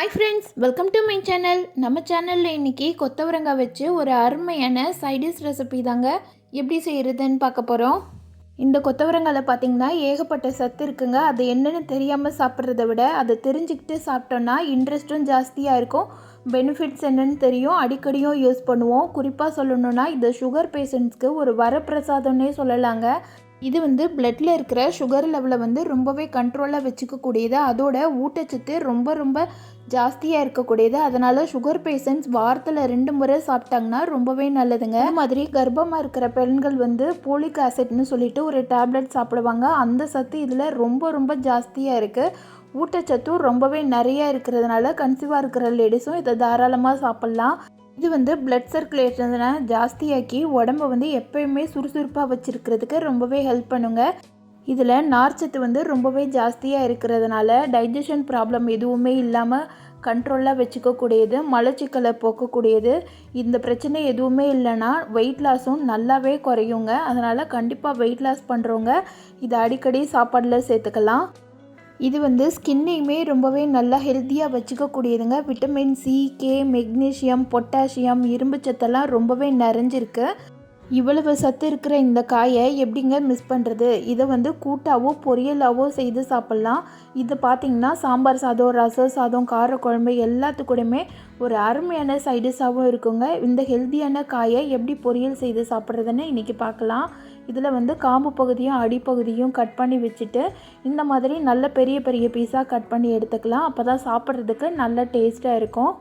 Hi friends welcome to my channel நம்ம சேனலில் இன்றைக்கி கொத்தவரங்காய் வச்சு ஒரு அருமையான சைடிஷ் ரெசிபி தாங்க. எப்படி செய்கிறதுன்னு பார்க்க போகிறோம் இந்த கொத்தவரங்காயில் பார்த்தீங்கன்னா ஏகப்பட்ட சத்து இருக்குங்க. அது என்னென்னு தெரியாமல் சாப்பிட்றத விட அதை தெரிஞ்சுக்கிட்டு சாப்பிட்டோன்னா இன்ட்ரெஸ்ட்டும் ஜாஸ்தியாக இருக்கும். பெனிஃபிட்ஸ் என்னென்னு தெரியும். அடிக்கடியும் யூஸ் பண்ணுவோம். குறிப்பாக சொல்லணுன்னா இது சுகர் பேஷண்ட்ஸ்க்கு ஒரு வரப்பிரசாதம்னே சொல்லலாங்க. இது வந்து பிளட்டில் இருக்கிற சுகர் லெவலை வந்து ரொம்பவே கண்ட்ரோலாக வச்சுக்கக்கூடியது அதோட ஊட்டச்சத்து ரொம்ப ரொம்ப ஜாஸ்தியாக இருக்கக்கூடியது அதனால் சுகர் பேஷண்ட்ஸ் வாரத்தில் ரெண்டு முறை சாப்பிட்டாங்கன்னா ரொம்பவே நல்லதுங்க. அது மாதிரி கர்ப்பமாக இருக்கிற பெண்கள் வந்து போலிக் ஆசிட்னு சொல்லிட்டு ஒரு டேப்லெட் சாப்பிடுவாங்க. அந்த சத்து இதில் ரொம்ப ரொம்ப ஜாஸ்தியாக இருக்குது ஊட்டச்சத்தும் ரொம்பவே நிறைய இருக்கிறதுனால கன்சீவாக இருக்கிற லேடிஸும் இதை தாராளமாக சாப்பிட்லாம். இது வந்து பிளட் சர்க்குலேஷனை ஜாஸ்தியாக்கி உடம்ப வந்து எப்பயுமே சுறுசுறுப்பாக வச்சுருக்கிறதுக்கு ரொம்பவே ஹெல்ப் பண்ணுங்க. இதில் நார்ச்சத்து வந்து ரொம்பவே ஜாஸ்தியாக இருக்கிறதுனால டைஜஷன் ப்ராப்ளம் எதுவுமே இல்லாமல் கண்ட்ரோலாக வச்சுக்கக்கூடியது மலச்சிக்கலை போக்கக்கூடியது. இந்த பிரச்சனை எதுவுமே இல்லைன்னா வெயிட் லாஸும் நல்லாவே குறையுங்க. அதனால் கண்டிப்பாக வெயிட் லாஸ் பண்ணுறவங்க இதை அடிக்கடி சாப்பாடில் சேர்த்துக்கலாம். இது வந்து ஸ்கின்னையுமே ரொம்பவே நல்லா ஹெல்த்தியாக வச்சுக்கக்கூடியதுங்க. Vitamin C K magnesium potassium இரும்பு சத்தெல்லாம் ரொம்பவே நிறைஞ்சிருக்கு. இவ்வளவு சத்து இருக்கிற இந்த காயை எப்படிங்க மிஸ் பண்ணுறது இதை வந்து கூட்டாவோ பொரியலாவோ செய்து சாப்பிட்லாம். இது பார்த்திங்கன்னா சாம்பார் சாதம் ரசம் சாதம் காரக்குழம்பு எல்லாத்துக்கூடமே ஒரு அருமையான சைடிஷாகவும் இருக்குங்க. இந்த ஹெல்த்தியான காயை எப்படி பொரியல் செய்து சாப்பிட்றதுன்னு இன்றைக்கி பார்க்கலாம் இதில் வந்து காம்பு பகுதியும் அடிப்பகுதியும் கட் பண்ணி வச்சுட்டு இந்த மாதிரி நல்ல பெரிய பெரிய பீஸாக கட் பண்ணி எடுத்துக்கலாம். அப்போ தான் சாப்பிட்றதுக்கு நல்ல டேஸ்ட்டாக இருக்கும்.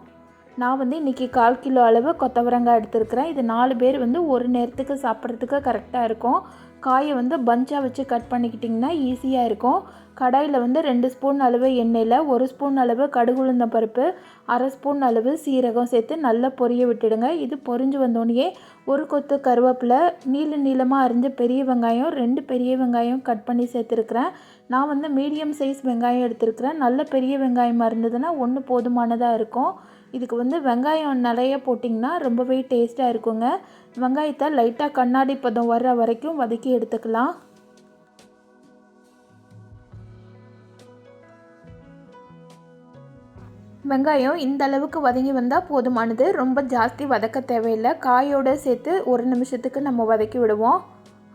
நான் வந்து இன்றைக்கி கால் கிலோ அளவு கொத்தவரங்காய் எடுத்துருக்கிறேன். இது நாலு பேர் வந்து ஒரு நேரத்துக்கு சாப்பிட்றதுக்கு கரெக்டாக இருக்கும். காயை வந்து பஞ்சாக வச்சு கட் பண்ணிக்கிட்டிங்கன்னா ஈஸியாக இருக்கும். கடாயில் வந்து ரெண்டு ஸ்பூன் அளவு எண்ணெயில் ஒரு ஸ்பூன் அளவு கடுகுளுந்த பருப்பு அரை ஸ்பூன் அளவு சீரகம் சேர்த்து நல்லா பொரிய விட்டுடுங்க. இது பொரிஞ்சு வந்தோடனே ஒரு கொத்து கருவேப்பிலை நீள நீளமாக அரிஞ்ச பெரிய வெங்காயம் ரெண்டு பெரிய வெங்காயம் கட் பண்ணி சேர்த்துருக்குறேன். நான் வந்து மீடியம் சைஸ் வெங்காயம் எடுத்துருக்கிறேன். நல்ல பெரிய வெங்காயமாக இருந்ததுன்னா ஒன்று போதுமானதாக இருக்கும். இதுக்கு வந்து வெங்காயம் நிறைய போட்டிங்கன்னா ரொம்பவே டேஸ்ட்டாக இருக்குங்க. வெங்காயத்தை லைட்டாக கண்ணாடி பதம் வர்ற வரைக்கும் வதக்கி எடுத்துக்கலாம். வெங்காயம் இந்த அளவுக்கு வதங்கி வந்தால் போதுமானது. ரொம்ப ஜாஸ்தி வதக்க தேவையில்லை. காயோடு சேர்த்து ஒரு நிமிஷத்துக்கு நம்ம வதக்கி விடுவோம்.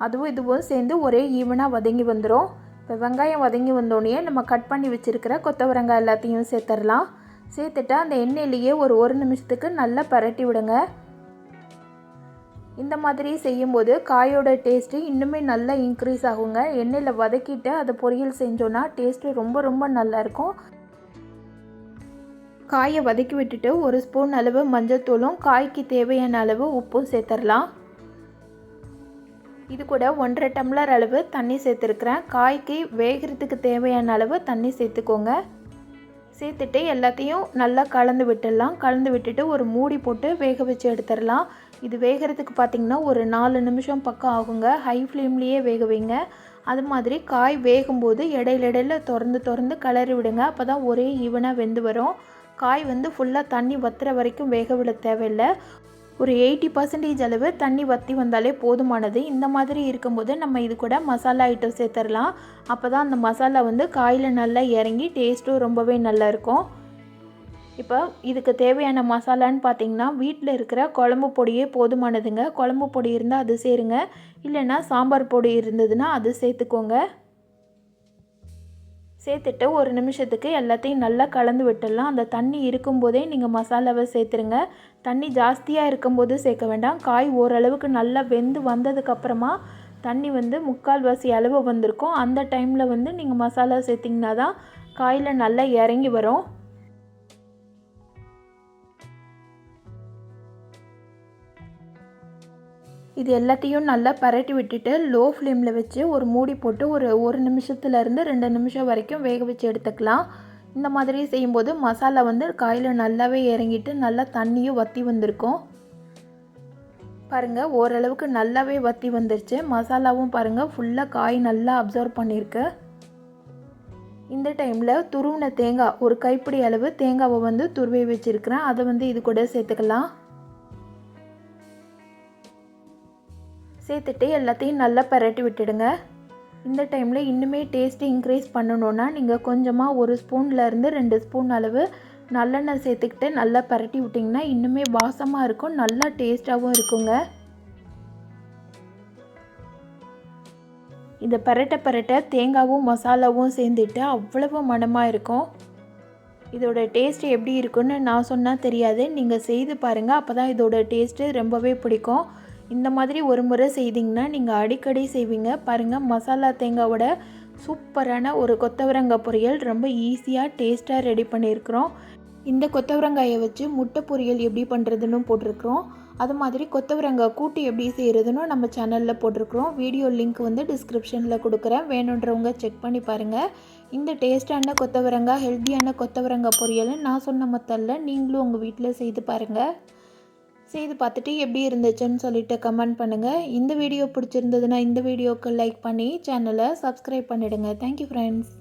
அதுவும் இதுவும் சேர்ந்து ஒரே ஈவனாக வதங்கி வந்துடும் இப்போ வெங்காயம் வதங்கி வந்தோடனே நம்ம கட் பண்ணி வச்சுருக்கிற கொத்தவரங்காய் எல்லாத்தையும் சேர்த்துடலாம் சேர்த்துட்டு அந்த எண்ணெயிலேயே ஒரு ஒரு நிமிஷத்துக்கு நல்லா பரட்டி விடுங்க. இந்த மாதிரி செய்யும்போது காயோட டேஸ்ட்டு இன்னுமே நல்லா இன்க்ரீஸ் ஆகுங்க. எண்ணெயில் வதக்கிட்டு அதை பொரியல் செஞ்சோன்னா டேஸ்ட்டு ரொம்ப ரொம்ப நல்லாயிருக்கும் காயை வதக்கி விட்டுட்டு ஒரு ஸ்பூன் அளவு மஞ்சள்தூளும் காய்க்கு தேவையான அளவு உப்பும் சேர்த்துடலாம். இது கூட ஒன்றரை டம்ளர் அளவு தண்ணி சேர்த்துருக்குறேன். காய்க்கு வேகிறதுக்கு தேவையான அளவு தண்ணி சேர்த்துக்கோங்க. சேர்த்துட்டு எல்லாத்தையும் நல்லா கலந்து விட்டுடலாம். கலந்து விட்டுட்டு ஒரு மூடி போட்டு வேக வச்சு எடுத்துடலாம். இது வேகிறதுக்கு பார்த்திங்கன்னா ஒரு நாலு நிமிஷம் பக்கம் ஆகுங்க. ஹை ஃப்ளேம்லேயே வேக வைங்க. அது மாதிரி காய் வேகும்போது இடையில இடையில திறந்து திறந்து கிளறி விடுங்க. அப்போ தான் ஒரே ஈவனாக வெந்து வரும். காய் வந்து ஃபுல்லாக தண்ணி வத்துற வரைக்கும் வேக விட தேவையில்லை. ஒரு எயிட்டி பர்சன்டேஜ் அளவு தண்ணி வற்றி வந்தாலே போதுமானது. இந்த மாதிரி இருக்கும்போது நம்ம இது கூட மசாலா ஐட்டம் சேர்த்துடலாம் அப்போ தான் அந்த மசாலா வந்து காயில் நல்லா இறங்கி டேஸ்ட்டும் ரொம்பவே நல்லா இருக்கும். இப்போ இதுக்கு தேவையான மசாலான்னு பார்த்தீங்கன்னா வீட்டில் இருக்கிற குழம்பு பொடியே போதுமானதுங்க. குழம்பு பொடி இருந்தால் அது சேருங்க. இல்லைன்னா சாம்பார் பொடி இருந்ததுன்னா அது சேர்த்துக்கோங்க. சேர்த்துட்டு ஒரு நிமிஷத்துக்கு எல்லாத்தையும் நல்லா கலந்து விட்டுடலாம். அந்த தண்ணி இருக்கும்போதே நீங்கள் மசாலாவை சேர்த்துருங்க. தண்ணி ஜாஸ்தியாக இருக்கும்போது சேர்க்க வேண்டாம். காய் ஓரளவுக்கு நல்லா வெந்து வந்ததுக்கப்புறமா தண்ணி வந்து முக்கால்வாசி அளவு வந்திருக்கும். அந்த டைமில் வந்து நீங்கள் மசாலா சேர்த்திங்கன்னா தான் காயில் நல்லா இறங்கி வரும். இது எல்லாத்தையும் நல்லா பரட்டி விட்டுட்டு லோ ஃப்ளேமில் வச்சு ஒரு மூடி போட்டு ஒரு ஒரு நிமிஷத்துலேருந்து ரெண்டு நிமிஷம் வரைக்கும் வேக வச்சு எடுத்துக்கலாம். இந்த மாதிரி செய்யும்போது மசாலா வந்து காயில் நல்லாவே இறங்கிட்டு நல்லா தண்ணியும் வற்றி வந்திருக்கும். பாருங்கள் ஓரளவுக்கு நல்லாவே வற்றி வந்துருச்சு. மசாலாவும் பாருங்கள் ஃபுல்லாக காய் நல்லா அப்சர்வ் பண்ணியிருக்கு. இந்த டைமில் துருவின தேங்காய் ஒரு கைப்பிடி அளவு தேங்காவை வந்து துருவி வச்சுருக்கிறேன். அதை வந்து இது கூட சேர்த்துக்கலாம். சேர்த்துட்டு எல்லாத்தையும் நல்லா பரட்டி விட்டுடுங்க. இந்த டைமில் இன்னுமே டேஸ்ட்டு இன்க்ரீஸ் பண்ணணுன்னா நீங்கள் கொஞ்சமாக ஒரு ஸ்பூன்லேருந்து ரெண்டு ஸ்பூன் அளவு நல்லெண்ணெய் சேர்த்துக்கிட்டு நல்லா பரட்டி விட்டிங்கன்னா இன்னுமே வாசமாக இருக்கும் நல்லா டேஸ்ட்டாகவும் இருக்குங்க. இதை பரட்ட பரட்ட தேங்காவும் மசாலாவும் சேர்ந்துட்டு அவ்வளவு மணமாக இருக்கும். இதோட டேஸ்ட் எப்படி இருக்குன்னு நான் சொன்னால் தெரியாது. நீங்கள் செய்து பாருங்கள் அப்போ தான் இதோட டேஸ்ட்டு ரொம்பவே பிடிக்கும். இந்த மாதிரி ஒரு முறை செய்தீங்கன்னா நீங்கள் அடிக்கடி செய்வீங்க. பாருங்கள் மசாலா தேங்காவோட சூப்பரான ஒரு கொத்தவரங்காய் பொரியல் ரொம்ப ஈஸியாக டேஸ்ட்டாக ரெடி பண்ணியிருக்கிறோம். இந்த கொத்தவரங்காயை வச்சு முட்டை பொரியல் எப்படி பண்ணுறதுன்னு போட்டிருக்கிறோம். அது மாதிரி கொத்தவரங்காய் கூட்டு எப்படி செய்கிறதுன்னு நம்ம சேனலில் போட்டிருக்கிறோம். வீடியோ லிங்க் வந்து டிஸ்கிரிப்ஷனில் கொடுக்குறேன். வேணுன்றவங்க செக் பண்ணி பாருங்கள் இந்த டேஸ்டான கொத்தவரங்காய் ஹெல்த்தியான கொத்தவரங்காய் பொரியல் நான் சொன்ன மொத்தல்ல நீங்களும் உங்கள் வீட்டில் செய்து பாருங்கள் செய்து பார்த்துட்டு எப்படி இருந்துச்சுன்னு சொல்லிட்டு கமெண்ட் பண்ணுங்கள் இந்த வீடியோ பிடிச்சிருந்ததுன்னா இந்த வீடியோக்கு லைக் பண்ணி சேனலை சப்ஸ்கிரைப் பண்ணிவிடுங்க தேங்க்யூ ஃப்ரெண்ட்ஸ்